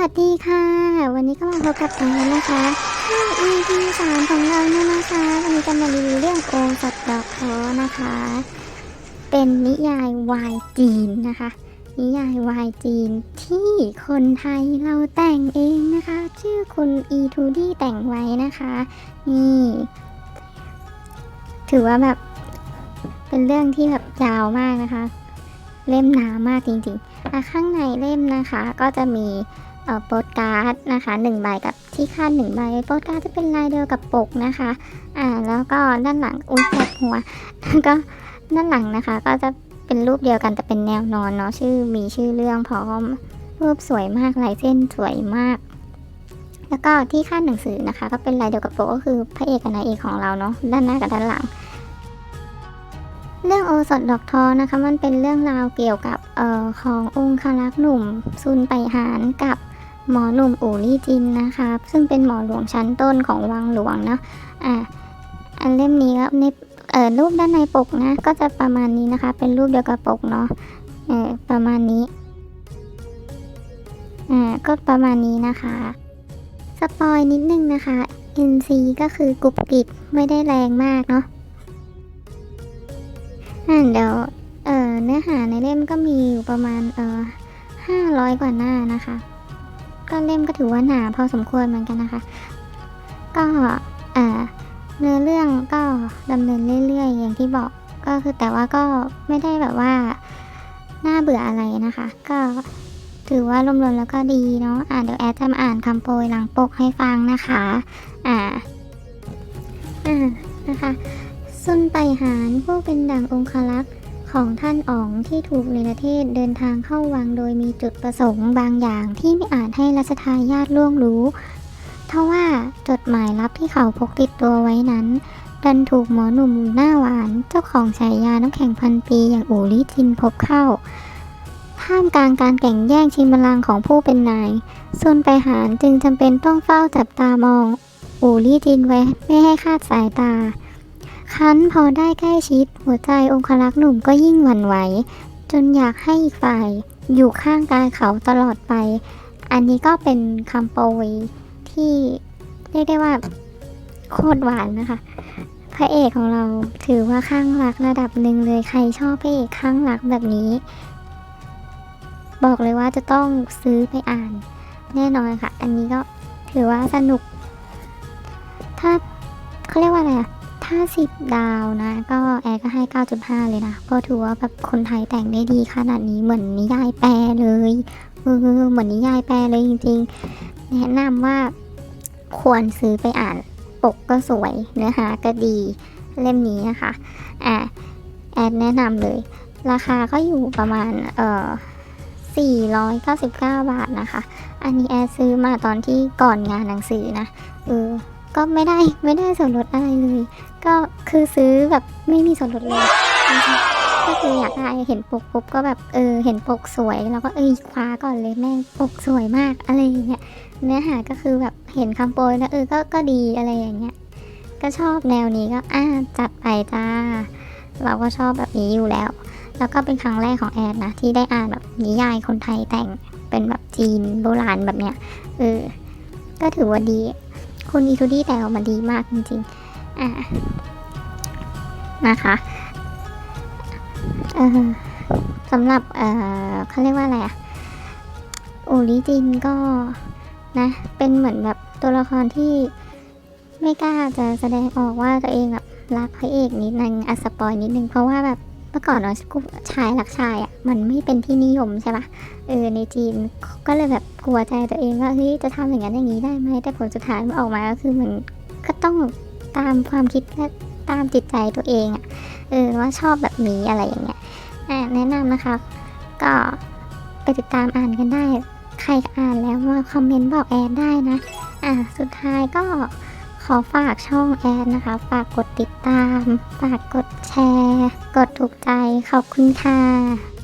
วัสดีค่ะ วันนี้ก็มาพบกับแอนนะคะช่วง EP สามของเราเนี่ยนะคะ วันนี้จะมารีวิวเรื่องโอมสัตว์ดอกท้อนะคะ เป็นนิยายวายจีนนะคะ นิยายวายจีนที่คนไทยเราแต่งเองนะคะ ชื่อคุณอีทูดี้แต่งไว้นะคะ นี่ ถือว่าแบบ เป็นเรื่องที่แบบยาวมากนะคะ เล่มหนามากจริงๆข้างในเล่มนะคะก็จะมี โปสการ์ดนะคะหนึ่งใบกับที่คาดหนึ่งใบโปสการ์ดจะเป็นลายเดียวกับปกนะคะอ่าแล้วก็ด้านหลังอุ้ยแปดหัวแล้วก็ด้านหลังนะคะ ก็จะเป็นรูปเดียวกันแต่เป็นแนวนอนเนาะชื่อมีชื่อเรื่องพร้อมรูปสวยมากลายเส้นสวยมาก แล้วก็ที่คาดหนังสือนะคะ ก็เป็นลายเดียวกับปกก็คือพระเอกกับนายเอกของเราเนาะด้านหน้ากับด้านหลัง เรื่องโอสถดอกทอนะคะ มันเป็นเรื่องราวเกี่ยวกับเอ่อขององค์คารักหนุ่มซุนไปหารกับ หมอหนุ่มอู่ลี่จินนะคะซึ่งเป็นหมอหลวงชั้นต้นของวังหลวงเนาะอะอันเล่มนี้ก็ในเอ่อรูปด้านในปกนะ ก็จะประมาณนี้นะคะ เป็นรูปเดียวกับปกเนาะเออประมาณนี้อ่าก็ประมาณนี้นะคะ สปอยนิดนึงนะคะ NC ก็คือกรุบกริบไม่ได้แรงมากเนาะอ่าเดี๋ยวเอ่อเนื้อหาในเล่มก็มีอยู่ประมาณเอ่อห้าร้อยกว่าหน้านะคะ ก็เล่มก็ถือว่าหนาพอสมควรเหมือนกันนะคะ ก็เออเนื้อเรื่องก็ดำเนินเรื่อยๆ อย่างที่บอกก็คือแต่ว่าก็ไม่ได้แบบว่าน่าเบื่ออะไรนะคะ ก็ถือว่ารวมๆแล้วก็ดีเนาะอ่าเดี๋ยวแอดจะมาอ่านคำโปรยหลังปกให้ฟังนะคะ อ่าอ่านะคะซุนไปหารผู้เป็นดั่งองคลักษ์ ของท่านอ๋องที่ถูกเนรเทศเดินทางเข้าวังโดยมีจุดประสงค์บางอย่างที่ไม่อาจให้รัชทายาทล่วงรู้ทว่าจดหมายลับที่เขาพกติดตัวไว้นั้น ดันถูกหมอหนุ่มหน้าหวานเจ้าของฉายาน้ำแข็งพันปีอย่างอู่ลี่จินพบเข้าท่ามกลางการแข่งแย่งชิงบัลลังก์ของผู้เป็นนายซุนไปหารจึงจำเป็นต้องเฝ้าจับตามอง อู่ลี่จินไว้ไม่ให้คาดสายตา คันพอได้ใกล้ชิด หัวใจองครักษ์หนุ่มก็ยิ่งหวั่นไหว จนอยากให้อีกฝ่ายอยู่ข้างกายเขาตลอดไป อันนี้ก็เป็นคำโปรยที่เรียกได้ว่าโคตรหวานนะคะ พระเอกของเราถือว่าข้างรักระดับหนึ่งเลยใครชอบพระเอกข้างรักแบบนี้ บอกเลยว่าจะต้องซื้อไปอ่าน แน่นอนค่ะ อันนี้ก็ถือว่าสนุก ถ้าเขาเรียกว่าอะไรอะ ถ้าสิบดาวนะ ก็แอร์ก็ให้ 9.5 เลยนะเพราะถือว่าแบบคนไทยแต่งได้ดีขนาดนี้เหมือนนิยายแปลเลยเออเหมือนนิยายแปลเลยจริงๆ แนะนำว่าควรซื้อไปอ่านปกก็สวย เนื้อหาก็ดีเล่มนี้นะคะอะแอดแนะนำเลย ราคาก็อยู่ประมาณเอ่อ499 บาทนะคะ อันนี้แอดซื้อมาตอนที่ก่อนงานหนังสือนะเออก็ไม่ได้ไม่ได้ส่วนลดอะไรเลยก็คือซื้อแบบไม่มีส่วนลดเลยนะคะก็คืออยากได้เห็นปกปุ๊บก็แบบเออเห็นปกสวยแล้วก็เอ้ยคว้าก่อนเลยแม่งปกสวยมากอะไรอย่างเงี้ยเนื้อหาก็คือแบบเห็นคำโปรยแล้วเออก็ก็ดีอะไรอย่างเงี้ยก็ชอบแนวนี้ก็อ่าจัดไปจ้าเราก็ชอบแบบนี้อยู่แล้ว แล้วก็เป็นครั้งแรกของแอดนะที่ได้อ่านแบบนิยายคนไทยแต่งเป็นแบบจีนโบราณแบบเนี้ยเออก็ถือว่าดีคุณอีทูดี้แต่งออกมาดีมากจริงๆ นะคะเออสำหรับเออเขาเรียกว่าอะไรอะโอลิจินก็นะ เป็นเหมือนแบบตัวละครที่ไม่กล้าจะแสดงออกว่าตัวเองแบบรักพระเอกนิดนึงอสปอยนิดนึง เพราะว่าแบบเมื่อก่อนเนาะชายรักชายอะมันไม่เป็นที่นิยมใช่ปะเออในจีนก็เลยแบบกลัวใจตัวเองว่าเฮ้ยจะทำอย่างนั้นอย่างนี้ได้ไหมแต่ผลสุดท้ายมันออกมาก็คือมันก็ต้อง ตามความคิดและตามจิตใจตัวเองอะเออว่าชอบแบบนี้อะไรอย่างเงี้ยอะแนะนำนะคะ ก็ไปติดตามอ่านกันได้ ใครอ่านแล้วมาคอมเมนต์บอกแอนได้นะอะสุดท้ายก็ขอฝากช่องแอนนะคะ ฝากกดติดตาม ฝากกดแชร์ กดถูกใจขอบคุณค่ะ